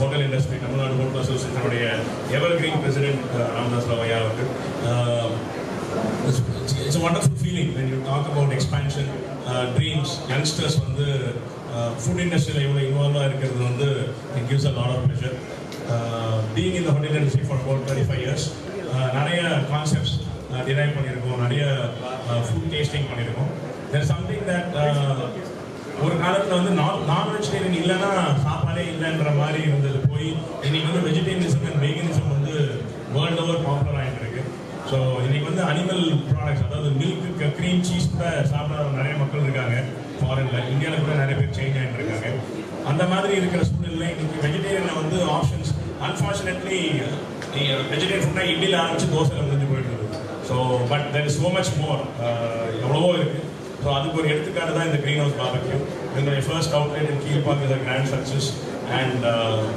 Hotel industry Tamil Nadu hotel அசோசியேஷனுடைய evergreen president Ramadas Rao ஐயா அவர்கள் it's wonderful feeling when you talk about expansion dreams youngsters வந்து food இண்டஸ்ட்ரியில் இவ்வளோ இன்வால்வாக இருக்கிறது வந்து it gives a lot of pressure being இந்த hotel industry for about twenty five years நிறைய கான்செப்ட்ஸ் டிரைவ் பண்ணியிருக்கோம். நிறைய ஃபுட் டேஸ்டிங் பண்ணியிருக்கோம். தேர் சம்திங் தட் ஒரு காலத்தில் வந்து நான் நான் வெஜிடேரியன் இல்லைன்னா சாப்பாடே இல்லைன்ற மாதிரி இருந்தது. போய் இன்னைக்கு வந்து வெஜிடேரியனிசம் அண்ட் வெகனிசம் வந்து வேர்ல்டு ஓவர் பாப்புலர் ஆகிட்டு இருக்கு. ஸோ இன்னைக்கு வந்து அனிமல் ப்ராடக்ட்ஸ் அதாவது மில்க் க்ரீம் சீஸ் கூட சாப்பிடாத நிறைய மக்கள் இருக்காங்க ஃபாரினில் இந்தியாவில் கூட நிறைய பேர் சேஞ்ச் ஆகிட்டு இருக்காங்க. அந்த மாதிரி இருக்கிற சூழ்நிலை இன்னைக்கு வெஜிடேரியனில் வந்து ஆப்ஷன்ஸ் அன்ஃபார்ச்சுனேட்லி வெஜிடேரியன் ஃபுட்டாக இட்லியில் ஆரம்பிச்சு தோசையில் முடிஞ்சு போயிட்டு இருக்குது so but there is so much more எவ்வளவோ இருக்குது ஸோ அதுக்கு ஒரு எடுத்துக்காட்டு தான் இந்த க்ரீன் ஹவுஸ் பாபக்யூ எங்களுடைய first outlet in Kilpauk is a grand success and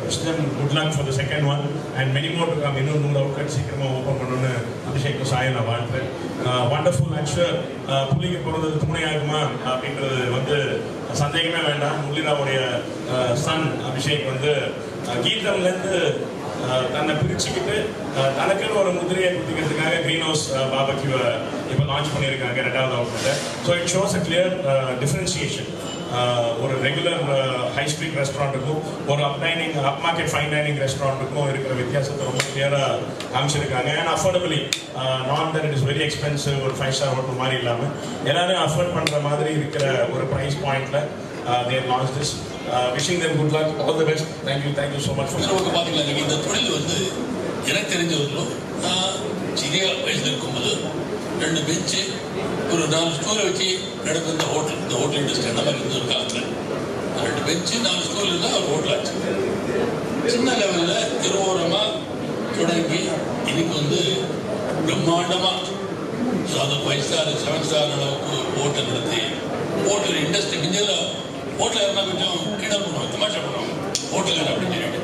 Krishnan good luck for the second one and many more to come இன்னும் நூறு அவுட்லெட் சீக்கிரமாக ஓப்பன் பண்ணணும்னு அபிஷேக் சாயை நான் வாழ்த்துறேன். Uh, வண்டர்ஃபுல் uh, ஆக்சுவல் புள்ளிக்கு பிறந்தது துணையாகுமா uh, அப்படின்றது வந்து சந்தேகமே வேண்டாம். முள்ளிராவுடைய சன் அபிஷேக் வந்து கீதம்லேருந்து தன்னை பிரிச்சுக்கிட்டு தனக்குன்னு ஒரு முதிரையை குத்திக்கிறதுக்காக க்ரீன் ஹவுஸ் பாபக்யூவை இப்போ லான்ச் பண்ணியிருக்காங்க ரெண்டாவது outlet so it shows a clear differentiation ஒரு ரெகுலர் ஹை ஸ்ட்ரீட் ரெஸ்டாரண்ட்டுக்கும் ஒரு up dining up market fine dining ரெஸ்டாரண்ட்டுக்கும் இருக்கிற வித்தியாசத்தை ரொம்ப கிளியராக காமிச்சிருக்காங்க. And affordably not that it is very expensive ஒரு ஃபைவ் ஸ்டார் ஹோட்டல் மாதிரி இல்லாமல் எல்லாரும் அஃபோர்ட் பண்ணுற மாதிரி இருக்கிற ஒரு ப்ரைஸ் பாயிண்ட்டில் their launch this wishing them good luck all the best thank you thank you so much பக்கம் பார்த்தீங்களா நீங்கள் இந்த தொழில் வந்து எனக்கு தெரிஞ்சவர்களும் நான் சிறிய வயசில் இருக்கும்போது ரெண்டு பெஞ்சு ஒரு நாலு ஸ்டூலை வச்சு நடந்த இந்த ஹோட்டல் இந்த ஹோட்டல் இண்டஸ்ட்ரி அந்த மாதிரி இருந்த ஒரு காலத்தில். ரெண்டு பெஞ்சு நாலு ஸ்டூல் இருந்தால் ஒரு ஹோட்டல் ஆச்சு. சின்ன லெவலில் இருவோரமாக தொடங்கி இன்னைக்கு வந்து பிரம்மாண்டமாக அதாவது ஃபைவ் ஸ்டார் செவன் ஸ்டார் அளவுக்கு ஹோட்டல் நடத்தி ஹோட்டல் இண்டஸ்ட்ரி மிஞ்சல ஹோட்டல் இருந்தால் கொஞ்சம் கிண்டல் பண்ணுவாங்க தமாஷா ஹோட்டலில் அப்படின்னு சொல்லிட்டு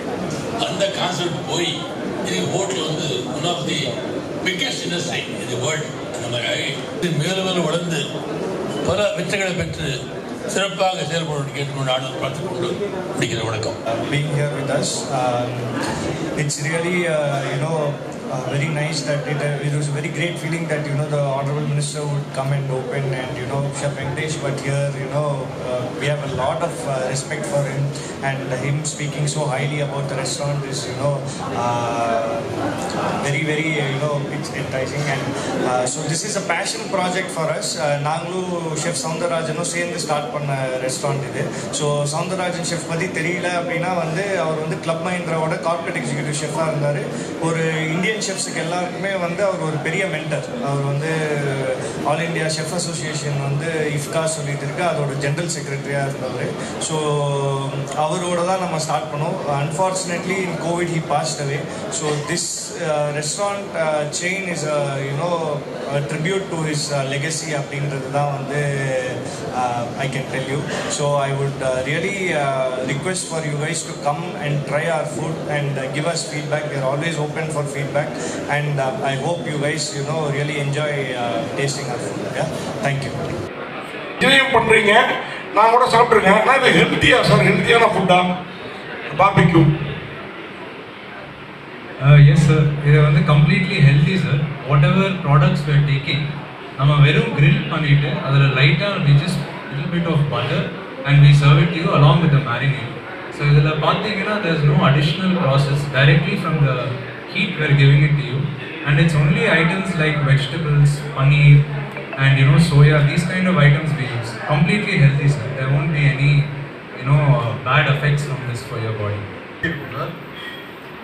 அந்த கான்செப்ட் போய் இன்னைக்கு ஹோட்டல் வந்து one of the biggest industry இந்த வேர்ல்டு அந்த மாதிரி மேலும் மேலும் வளர்ந்து பல வெற்றிகளை பெற்று சிறப்பாக செயல்பட கேட்டுக்கொண்டு ஆண்டு பார்த்துக் கொண்டு முடிக்கிற வணக்கம். Being here with us it's really you know uh, very nice that it, uh, it was a very great feeling that, you know, the Honorable Minister would come and open and, you know, Chef Venkatesh, but here, you know, uh, we have a lot of uh, respect for him and him speaking so highly about the restaurant is, you know, uh, very, very, uh, you know, it's enticing. And uh, so this is a passion project for us. நாங்களும் chef சவுந்தரராஜனும் சேர்ந்து start பண்ண restaurant இது so Soundararajan chef பற்றி தெரியல அப்படின்னா வந்து அவர் வந்து கிளப் மஹிந்திராவோட கார்பரேட் எக்ஸிக்யூட்டிவ் ஷெஃபாக இருந்தார் ஒரு இந்திய இந்தியன் ஷெஃப்ஸுக்கு எல்லாருக்குமே வந்து அவர் ஒரு பெரிய மென்டர் அவர் வந்து ஆல் இந்தியா ஷெஃப் அசோசியேஷன் வந்து இஃப்கா சொல்லிட்டு இருக்கு. அதோட ஜென்ரல் செக்ரட்டரியாக இருந்தவர். ஸோ அவரோட தான் நம்ம ஸ்டார்ட் பண்ணோம். Unfortunately in covid he passed away so this restaurant chain is you know tribute to his legacy அப்படின்றது தான் வந்து I can tell you so I would really request for you guys to come and try our food and give us feedback they're always open for feedback and I hope you guys you know really enjoy tasting our food thank you இதையும் பண்றீங்க. நான் கூட சாப்பிட்ருக்கேன் ஆனால் இது ஹெல்த்தியா sir ஹெல்த்தியான ஃபுட்டா பார்பிக்யூ எஸ் சார் இது வந்து completely healthy sir whatever products we're taking நம்ம வெறும் grill பண்ணிட்டு அதில் லைட்டாக we just little bit of butter and we serve it you along with the marinade so இதில் பார்த்தீங்கன்னா there is no additional process directly from the heat where giving it you and it's only items like vegetables paneer and you know soya these kind of items we use completely healthy sir there won't be any you know uh, bad effects from this for your body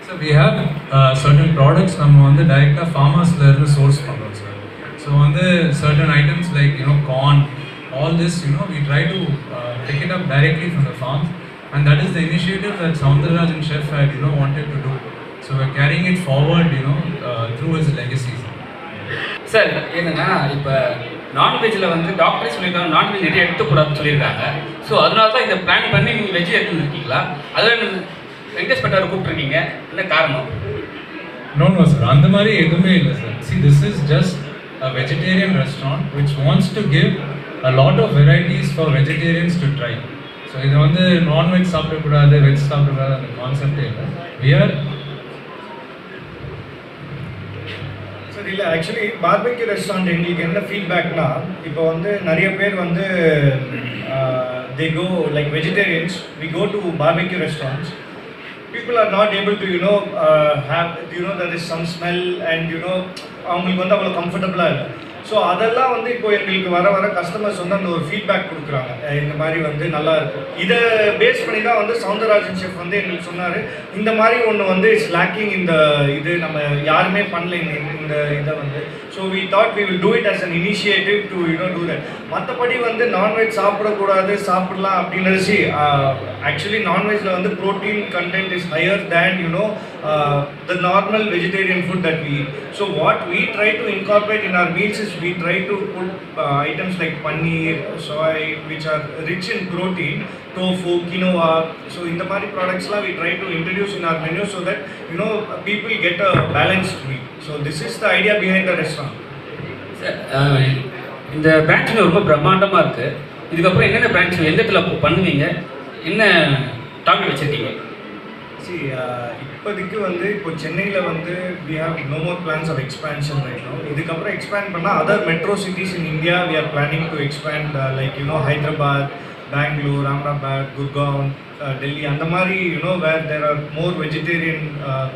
so we have uh, certain products நம்ம வந்து டைரெக்டாக ஃபார்மர்ஸ்ல இருந்து source பண்ணுறோம் sir so வந்து certain items like you know corn all this you know we try to uh, pick it up directly from the farms and that is the initiative that Soundararajan chef had you Forward you know uh, through his legacy. Sir. Sir என்னன்னா இப்போ நான்வெஜ்ஜில் வந்து டாக்டரே சொல்லியிருக்காங்க non veg நிறைய எடுத்துக்கூடாதுன்னு சொல்லியிருக்காங்க. So அதனால தான் இந்த பிளான் பண்ணி நீங்கள் வெஜ் எடுத்துன்னு இருக்கீங்களா அதாவது வெங்கடேஷ் பட்டாரை கூப்பிட்ருக்கீங்க என்ன காரணம்? No, no, sir. அந்த மாதிரி எதுவுமே இல்லை sir see this is just a vegetarian restaurant which wants to give a lot of varieties for vegetarians to try. So இது வந்து நான்வெஜ் சாப்பிடக்கூடாது வெஜ் சாப்பிடக்கூடாது அந்த கான்செப்டே இல்லை. We are சார் இல்லை ஆக்சுவலி பார்பெக்யூ ரெஸ்டாரண்ட் எங்களுக்கு என்ன ஃபீட்பேக்னா இப்போ வந்து நிறைய பேர் வந்து they go like vegetarians we go to barbecue restaurants people are not able to you know have you know that is some smell and you know அவங்களுக்கு வந்து அவ்வளோ கம்ஃபர்டபுளாக இல்லை. ஸோ அதெல்லாம் வந்து இப்போ எங்களுக்கு வர வர கஸ்டமர்ஸ் வந்து அந்த ஒரு ஃபீட்பேக் கொடுக்குறாங்க. இந்த மாதிரி வந்து நல்லா இருக்கும். இதை பேஸ் பண்ணி தான் வந்து சவுந்தரராஜன் ஷெஃப் வந்து எங்களுக்கு சொன்னார். இந்த மாதிரி ஒன்று வந்து இட்ஸ் லேக்கிங் இந்த இது நம்ம யாருமே பண்ணல இந்த இதை வந்து. So we thought we will do it as an initiative to you know do that மற்றபடி வந்து நான்வெஜ் சாப்பிடக்கூடாது சாப்பிடலாம் அப்படின்றது சி ஆக்சுவலி நான்வெஜ்ல வந்து protein content is higher than you know the normal vegetarian food that we so what we try to incorporate in our meals is we try to put items like paneer soy which are rich in protein tofu, quinoa. So in the மாதிரி ப்ராடக்ட்ஸ்லாம் we try to introduce in our menu so that you know people get a balanced meal. So this is the idea behind the restaurant. Sir அஹ், இந்த பிரான்ச்சில் ரொம்ப பிரம்மாண்டமாக இருக்குது இதுக்கப்புறம் என்னென்ன branch எந்த இடத்துல பண்ணுவீங்க? என்ன டார்கெட் வச்சுருக்கீங்க? சி இப்போதைக்கு வந்து இப்போ சென்னையில் வந்து we have no more plans of expansion right இதுக்கப்புறம் எக்ஸ்பேண்ட் பண்ணால் other metro cities in India we are planning to expand like you know Hyderabad Bangalore Ahmedabad Gurgaon Delhi அந்த மாதிரி you know where there are more vegetarian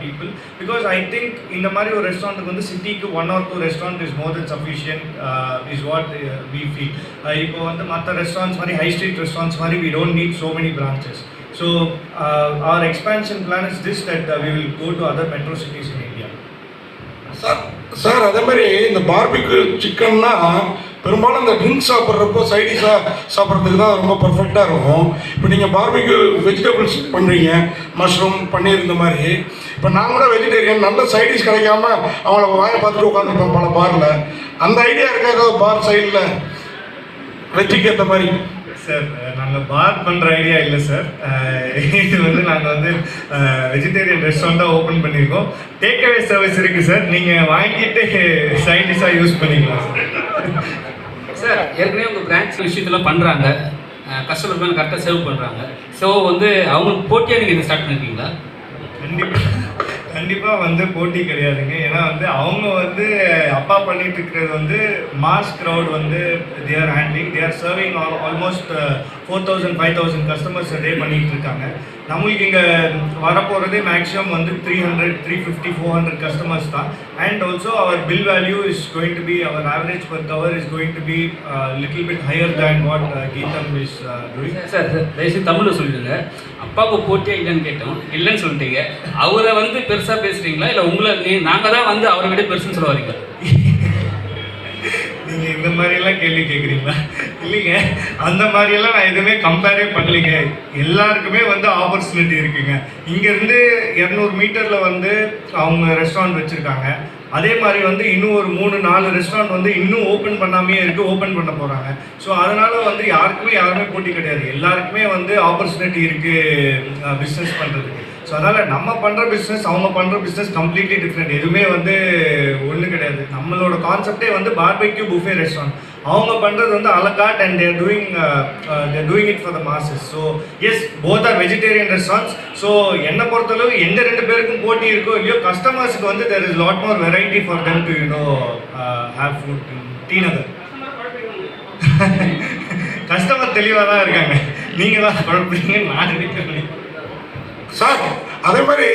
people because I think இந்த மாதிரி ஒரு ரெஸ்டாரண்ட்டுக்கு வந்து சிட்டிக்கு one or two restaurant is more than sufficient is what we feel இப்போ வந்து மற்ற ரெஸ்டாரண்ட்ஸ் மாதிரி ஹை ஸ்ட்ரீட் ரெஸ்டாரண்ட்ஸ் மாதிரி we don't need so many branches so our expansion plan is this that we will go to other metro cities in India sir sir அதே மாதிரி இந்த barbecue சிக்கன்னா பெரும்பாலும் இந்த ட்ரிங்க்ஸ் சாப்பிட்றப்போ சைடிஷாக சாப்பிட்றதுக்கு தான் ரொம்ப பர்ஃபெக்டாக இருக்கும். இப்போ நீங்கள் பார்பிக்யூ வெஜிடபிள்ஸ் பண்ணுறீங்க மஷ்ரூம் பன்னீர் இந்த மாதிரி. இப்போ நான் கூட வெஜிடேரியன் நல்ல சைடிஷ் கிடைக்காம அவங்கள வாயை பார்த்துட்டு உட்காந்துருப்பேன் பல பாரில் அந்த ஐடியா இருக்கா ஏதாவது பார் சைடில் வெஜிக்கு ஏற்ற மாதிரி. சார் நாங்கள் பார் பண்ணுற ஐடியா இல்லை சார் இது வந்து நாங்கள் வந்து வெஜிடேரியன் ரெஸ்டாரண்ட்டாக ஓப்பன் பண்ணியிருக்கோம். டேக் அவே சர்வீஸ் இருக்குது சார் நீங்கள் வாங்கிட்டு சைடிஷாக யூஸ் பண்ணிக்கலாம் சார் சார் ஏற்கனவே உங்கள் பிரான்ச் விஷயத்தெல்லாம் பண்ணுறாங்க கஸ்டமர் மேலே கரெக்டாக சேவ் பண்ணுறாங்க ஸோ வந்து அவங்களுக்கு போட்டியாக நீங்கள் இதை ஸ்டார்ட் பண்ணிருக்கீங்களா? கண்டிப்பாக கண்டிப்பாக வந்து போட்டி கிடையாதுங்க. ஏன்னா வந்து அவங்க வந்து அப்பா பண்ணிட்டு இருக்கிறது வந்து மாஸ் க்ரௌட் வந்து they're handling they're serving almost four thousand five thousand customers day பண்ணிட்டு இருக்காங்க. நம்மளுக்கு இங்கே வரப்போகிறதே மேக்ஸிமம் வந்து three hundred three fifty four hundred customers தான். And also our bill value is going to be our average per cover is going to be little bit higher than what Geetham is doing sir sir தயவுசெய்து தமிழில் சொல்லிடுங்க. அப்பாவுக்கு போட்டியாக இல்லைன்னு கேட்டோம். இல்லைன்னு சொல்லிட்டீங்க. அவரை வந்து பெருசாக பேசுகிறீங்களா இல்லை உங்களை நீ நாங்கள் தான் வந்து அவரை விட பெருசுன்னு சொல்ல வரீங்களா? நீங்க இந்த மாதிரி எல்லாம் கேள்வி கேட்குறீங்களா இல்லைங்க. அந்த மாதிரி எல்லாம் நான் எதுவுமே கம்பேரே பண்ணலைங்க. எல்லாருக்குமே வந்து ஆப்பர்ச்சுனிட்டி இருக்குங்க. இங்க இருந்து இரநூறு மீட்டர்ல வந்து அவங்க ரெஸ்டாரண்ட் வச்சிருக்காங்க. அதே மாதிரி வந்து இன்னும் ஒரு மூணு நாலு ரெஸ்டாரண்ட் வந்து இன்னும் ஓப்பன் பண்ணாமே இருக்கு ஓப்பன் பண்ண போறாங்க. ஸோ அதனால வந்து யாருக்குமே யாருமே போட்டி கிடையாது. எல்லாருக்குமே வந்து ஆப்பர்ச்சுனிட்டி இருக்கு பிஸ்னஸ் பண்றதுக்கு. ஸோ அதனால் நம்ம பண்ணுற பிஸ்னஸ் அவங்க பண்ணுற பிஸ்னஸ் கம்ப்ளீட்லி டிஃப்ரெண்ட் எதுவுமே வந்து ஒன்றும் கிடையாது. நம்மளோட கான்செப்டே வந்து பார்பெக்யூ புஃபே ரெஸ்டாரண்ட் அவங்க பண்ணுறது வந்து a la carte and they're doing they're doing it for the masses so yes both are vegetarian restaurants so என்னை பொறுத்தளவு எந்த ரெண்டு பேருக்கும் போட்டி இருக்கோ இல்லையோ கஸ்டமர்ஸுக்கு வந்து there is lot more variety for them to you have food T Nagar customer தெளிவாக தான் இருக்காங்க. நீங்கள் தான் குழப்பீங்கன்னு நான் நினைக்கிறேன் சார் அதே மாதிரி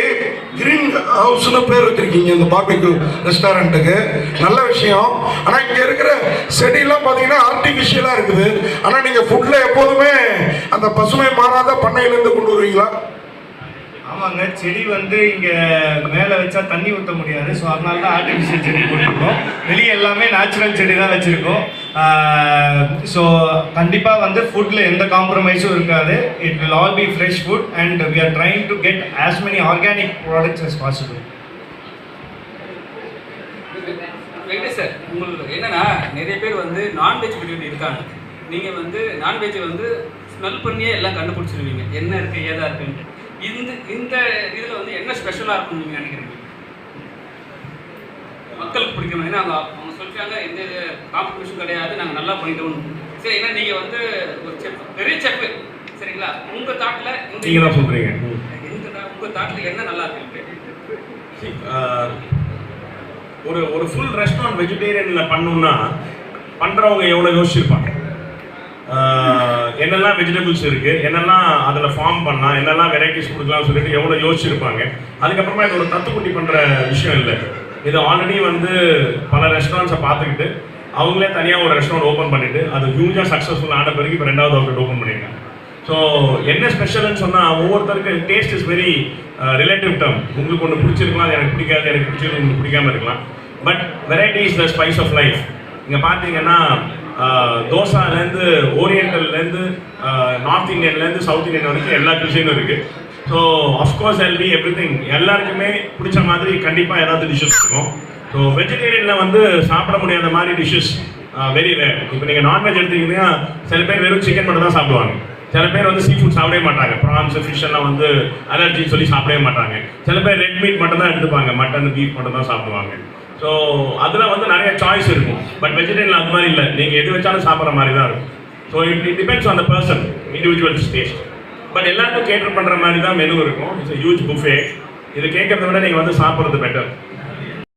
கிரீன் ஹவுஸ்னு பேர் வச்சிருக்கீங்க இந்த பார்பிக்யூ ரெஸ்டாரண்ட்டுக்கு நல்ல விஷயம். ஆனால் இங்கே இருக்கிற செடியெல்லாம் பார்த்தீங்கன்னா ஆர்டிஃபிஷியலாக இருக்குது. ஆனால் நீங்கள் ஃபுட்டில் எப்போதுமே அந்த பசுமை மாறாத பண்ணையிலேருந்து கொண்டு வருவீங்களா? ஆமாங்க செடி வந்து இங்கே மேலே வச்சா தண்ணி ஊற்ற முடியாது. ஸோ அதனால தான் ஆர்டிஃபிஷியல் செடி போட்டிருக்கோம். வெளியே எல்லாமே நேச்சுரல் செடி தான் வச்சுருக்கோம். ஸோ கண்டிப்பாக வந்து ஃபுட்டில் எந்த காம்ப்ரமைஸும் இருக்காது. It will all be fresh food and we are trying to get as many organic products as possible Venkatesh sir உங்களுக்கு என்னன்னா நிறைய பேர் வந்து நான்வெஜ் பிரியாணி இருக்காங்க. நீங்கள் வந்து நான்வெஜ் வந்து ஸ்மெல் பண்ணியே எல்லாம் கண்டுபிடிச்சிருவீங்க. என்ன இருக்குது ஏதா இருக்குன்ட்டு. இந்த இந்த இதில் வந்து என்ன ஸ்பெஷலாக இருக்கும்னு நீங்கள் நினைக்கிறீங்க? மக்களுக்கு பிடிக்கணும் ஏன்னா அவங்க அவங்க சொல்லிட்டாங்க எந்த காம்படிஷன் கிடையாது நாங்கள் நல்லா பண்ணிட்டோம். சரி ஏன்னா நீங்கள் வந்து ஒரு செஃப் பெரிய செஃப் சரிங்களா? உங்கள் தாட்டில் நீங்கள் தான் சொல்கிறீங்க இந்த உங்கள் தாட்டில் என்ன நல்லா இருக்கு? ஒரு ஒரு ஃபுல் ரெஸ்டாரண்ட் வெஜிடேரியனில் பண்ணணும்னா பண்ணுறவங்க எவ்வளோ யோசிச்சிருப்பாங்க? என்னெல்லாம் வெஜிடபிள்ஸ் இருக்குது என்னெல்லாம் அதில் ஃபார்ம் பண்ணலாம் என்னெல்லாம் வெரைட்டிஸ் கொடுக்கலாம்னு சொல்லிட்டு எவ்வளோ யோசிச்சிருப்பாங்க. அதுக்கப்புறமா இது ஒரு தத்துக்குட்டி பண்ணுற விஷயம் இல்லை. இது ஆல்ரெடி வந்து பல ரெஸ்டாரண்ட்ஸை பார்த்துக்கிட்டு அவங்களே தனியாக ஒரு ரெஸ்டாரண்ட் ஓப்பன் பண்ணிவிட்டு அது ஹியூஜாக சக்ஸஸ்ஃபுல் ஆன பிறகு இப்போ ரெண்டாவது அவுட்லெட் ஓப்பன் பண்ணியிருக்காங்க ஸோ என்ன ஸ்பெஷல்னு சொன்னால் ஒவ்வொருத்தருக்கு taste is very relative term உங்களுக்கு ஒன்று பிடிச்சிருக்கலாம் அது எனக்கு பிடிக்காது எனக்கு பிடிச்சிருக்கு உங்களுக்கு பிடிக்காம இருக்கலாம். But variety is the spice of life இங்கே பார்த்தீங்கன்னா தோசாலேருந்து ஓரியண்டல்லேருந்து நார்த் இந்தியன்லேருந்து சவுத் இந்தியன் வரைக்கும் எல்லா கிருஷியனும் இருக்குது so of course L B everything எல்லாருக்குமே பிடிச்ச மாதிரி கண்டிப்பாக ஏதாவது டிஷ்ஷஸ் இருக்கும். ஸோ வெஜிடேரியனில் வந்து சாப்பிட முடியாத மாதிரி டிஷ்ஷஸ் வெரி ரேர் இப்போ நீங்கள் நான்வெஜ் எடுத்துக்கிட்டீங்கன்னா சில பேர் வெறும் சிக்கன் மட்டும் தான் சாப்பிடுவாங்க. சில பேர் வந்து சீ ஃபுட் சாப்பிடவே மாட்டாங்க. ப்ரான்ஸ் ஃபிஷ் எல்லாம் வந்து அலர்ஜின்னு சொல்லி சாப்பிடவே மாட்டாங்க. சில பேர் ரெட் மீட் மட்டும் தான் எடுத்துப்பாங்க. மட்டன் பீஃப் மட்டும் தான் சாப்பிடுவாங்க. ஸோ அதில் வந்து நிறைய சாய்ஸ் இருக்கும். பட் வெஜிடேரியன் அது மாதிரி இல்லை. நீங்கள் எது வச்சாலும் சாப்பிட்ற மாதிரி தான் இருக்கும். So it it depends on the person individuals taste but எல்லாருக்கும் கேட்டர் பண்ணுற மாதிரி தான் மெனு இருக்கும். இட்ஸ் ஹியூஜ் புஃபே இது கேட்கறத விட நீங்கள் வந்து சாப்பிட்றது பெட்டர்